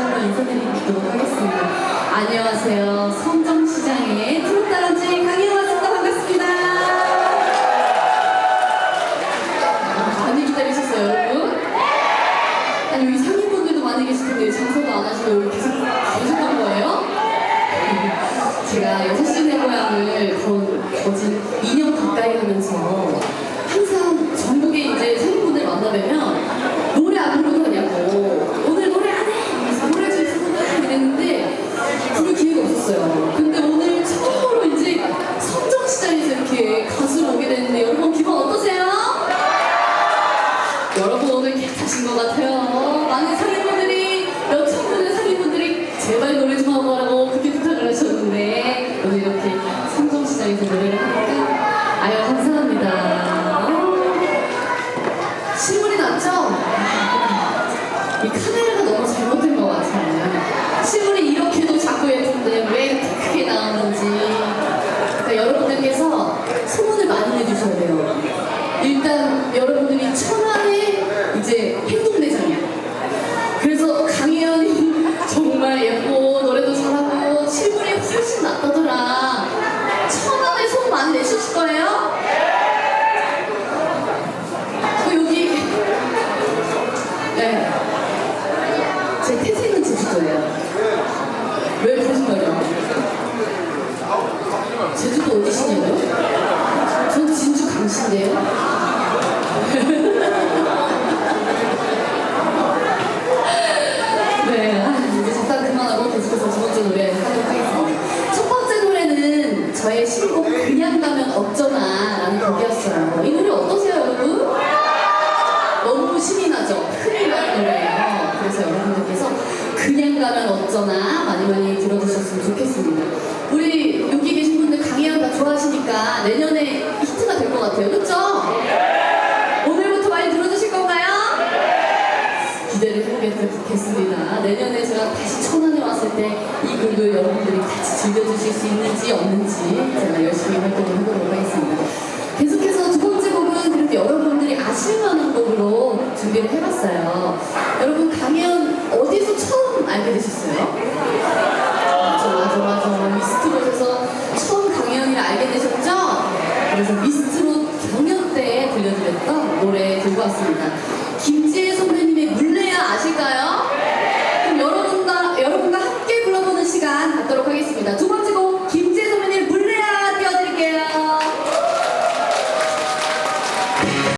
한번 인사드리도록 하겠습니다. 안녕하세요. 성정시장의 트롯다람쥐 왔습니다. 반갑습니다. 아, 많이 기다리셨어요, 여러분? 아니, 여기 상인분들도 많이 계실 텐데 장소도 안 하시고 여기 계속 계셨던 거예요? 제가 6시 내 고향을 거, 거진 2년 가까이 하면서 항상 전국에 이제 상인분들 만나뵈면 노래 안 부르냐고 오늘 노래 안 해! 이러면서 노래 좀 부르자 이랬는데 부를 없었어요. 근데 오늘 처음으로 이제 성정시장에서 이렇게 가수로 오게 됐는데 여러분 기분 어떠세요? 여러분 오늘 괜찮으신 것 같아요. 많은 상인분들이 몇 천 분의 상인분들이 제발 노래 좀 하고 하라고 그렇게 부탁을 하셨는데 오늘 이렇게 삼성시장에서 노래를 하니까 아유 감사합니다. 어, 실물이 낫죠? 제 태생은 제주도예요. 왜 거짓말이야? 제주도 어디시냐고요? 전 진주 강신데요. 네, 아, 이제 잠깐 그만하고 계속해서 두 번째 노래 하도록 하겠습니다. 첫 번째 노래는 저의 신곡 그냥 가면 어쩌나라는 곡이었어요. 이 노래 어떠세요, 여러분? 너무 신이 나죠? 흥이 나는 노래예요. 그래서 여러분들께서 그냥 가면 어쩌나 많이 많이 들어주셨으면 좋겠습니다. 우리 여기 계신 분들 강의한 다 좋아하시니까 내년에 히트가 될 것 같아요. 그쵸? 오늘부터 많이 들어주실 건가요? 기대를 해보겠습니다. 내년에 제가 다시 천안에 왔을 때이 곡을 여러분들이 같이 즐겨주실 수 있는지 없는지 제가 열심히 활동을 해보도록 하겠습니다. 계속해서 두 번째 곡은 그래도 여러분들이 아실 만한 곡으로 준비를 해봤어요. 여러분 어디서 알게 되셨어요? 맞아 맞아 맞아 미스트롯에서 처음 강연을 알게 되셨죠? 그래서 미스트롯 경연 때 들려드렸던 노래 들고 왔습니다.